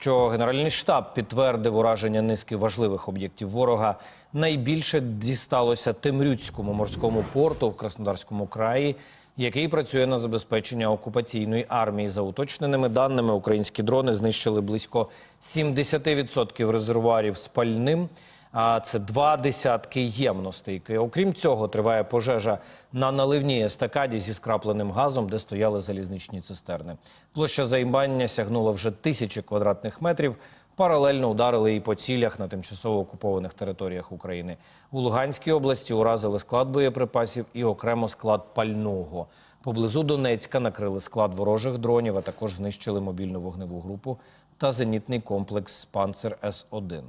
що Генеральний штаб підтвердив ураження низки важливих об'єктів ворога. Найбільше дісталося Темрюцькому морському порту в Краснодарському краї, який працює на забезпечення окупаційної армії. За уточненими даними, українські дрони знищили близько 70% резервуарів з пальним. А це два десятки ємностей. Окрім цього, триває пожежа на наливній естакаді зі скрапленим газом, де стояли залізничні цистерни. Площа займання сягнула вже тисячі квадратних метрів. Паралельно ударили і по цілях на тимчасово окупованих територіях України. У Луганській області уразили склад боєприпасів і окремо склад пального. Поблизу Донецька накрили склад ворожих дронів, а також знищили мобільну вогневу групу та зенітний комплекс «Панцер С-1».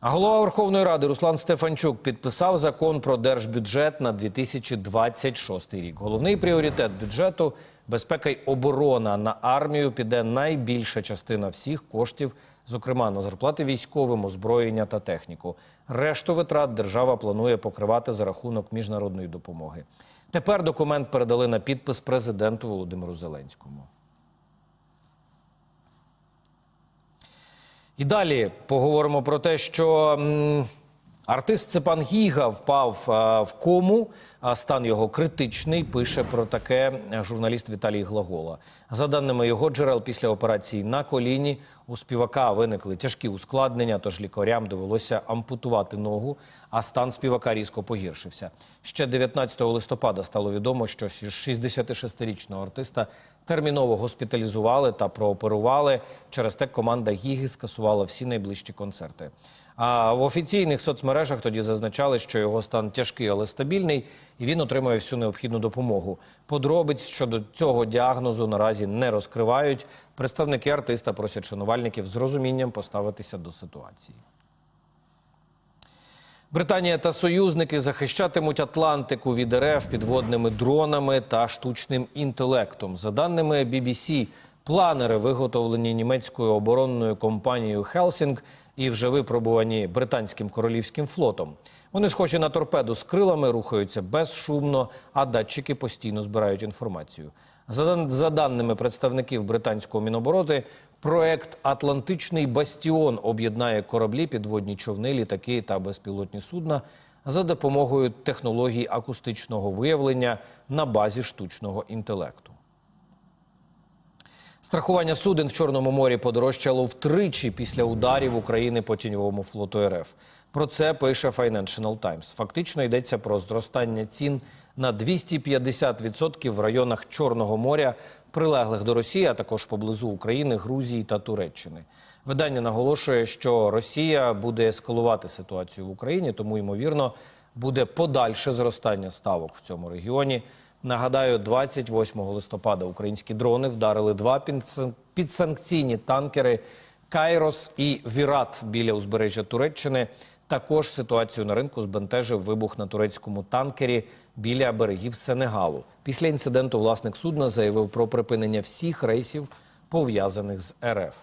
А голова Верховної Ради Руслан Стефанчук підписав закон про держбюджет на 2026 рік. Головний пріоритет бюджету безпека й оборона. На армію піде найбільша частина всіх коштів, зокрема на зарплати військовим, озброєння та техніку. Решту витрат держава планує покривати за рахунок міжнародної допомоги. Тепер документ передали на підпис президенту Володимиру Зеленському. І далі поговоримо про те, що артист Степан Гіга впав а, в кому. А стан його критичний. Пише про таке журналіст Віталій Глагола. За даними його джерел, після операції на коліні у співака виникли тяжкі ускладнення, тож лікарям довелося ампутувати ногу, а стан співака різко погіршився. Ще 19 листопада стало відомо, що 66-річного артиста терміново госпіталізували та прооперували. Через те команда Гіги скасувала всі найближчі концерти. А в офіційних соцмережах тоді зазначали, що його стан тяжкий, але стабільний, і він отримує всю необхідну допомогу. Подробиць щодо цього діагнозу наразі не розкривають. Представники артиста просять шанувальників з розумінням поставитися до ситуації. Британія та союзники захищатимуть Атлантику від РФ підводними дронами та штучним інтелектом. За даними BBC, планери виготовлені німецькою оборонною компанією Хелсінг і вже випробувані британським королівським флотом. Вони схожі на торпеду з крилами, рухаються безшумно, а датчики постійно збирають інформацію. За, дан- за даними представників британського мінобороти, проект Атлантичний бастіон об'єднає кораблі, підводні човни, літаки та безпілотні судна за допомогою технологій акустичного виявлення на базі штучного інтелекту. Страхування суден в Чорному морі подорожчало втричі після ударів України по тіньовому флоту РФ. Про це пише Financial Times. Фактично йдеться про зростання цін на 250% в районах Чорного моря, прилеглих до Росії, а також поблизу України, Грузії та Туреччини. Видання наголошує, що Росія буде ескалувати ситуацію в Україні, тому ймовірно буде подальше зростання ставок в цьому регіоні. Нагадаю, 28 листопада українські дрони вдарили два підсан- підсанкційні танкери Кайрос і Вірат біля узбережжя Туреччини. Також ситуацію на ринку збентежив вибух на турецькому танкері біля берегів Сенегалу. Після інциденту власник судна заявив про припинення всіх рейсів пов'язаних з РФ.